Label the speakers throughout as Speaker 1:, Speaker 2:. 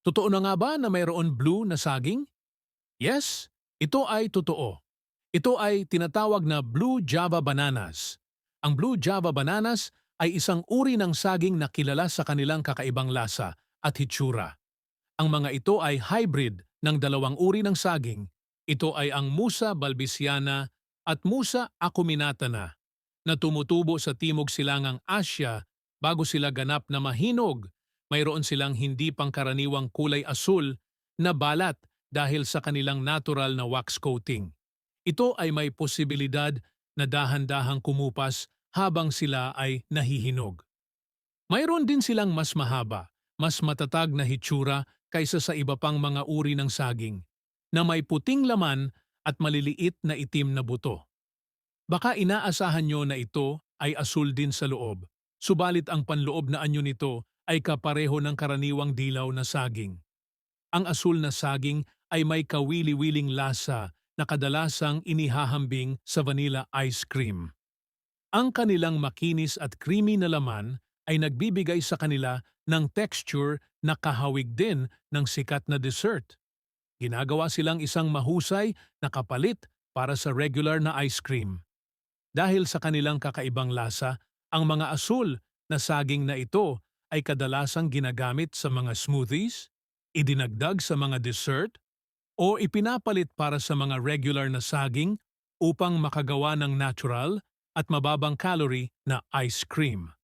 Speaker 1: Totoo na nga ba na mayroon blue na saging? Yes, ito ay totoo. Ito ay tinatawag na Blue Java Bananas. Ang Blue Java Bananas ay isang uri ng saging na kilala sa kanilang kakaibang lasa at hitsura. Ang mga ito ay hybrid ng dalawang uri ng saging. Ito ay ang Musa balbisiana at Musa acuminata na, na tumutubo sa timog silangang Asya bago sila ganap na mahinog. Mayroon silang hindi pangkaraniwang kulay asul na balat dahil sa kanilang natural na wax coating. Ito ay may posibilidad na dahan-dahang kumupas habang sila ay nahihinog. Mayroon din silang mas mahaba, mas matatag na hitsura kaysa sa iba pang mga uri ng saging, na may puting laman at maliliit na itim na buto. Baka inaasahan nyo na ito ay asul din sa loob, subalit ang panloob na anyo nito ay kapareho ng karaniwang dilaw na saging. Ang asul na saging ay may kawili-wiling lasa na kadalasang inihahambing sa vanilla ice cream. Ang kanilang makinis at creamy na laman ay nagbibigay sa kanila ng texture na kahawig din ng sikat na dessert. Ginagawa silang isang mahusay na kapalit para sa regular na ice cream. Dahil sa kanilang kakaibang lasa, ang mga asul na saging na ito ay kadalasang ginagamit sa mga smoothies, idinagdag sa mga dessert, o ipinapalit para sa mga regular na saging upang makagawa ng natural at mababang calorie na ice cream.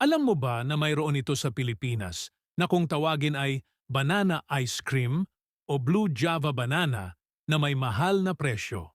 Speaker 1: Alam mo ba na mayroon ito sa Pilipinas na kung tawagin ay banana ice cream o blue java banana na may mahal na presyo?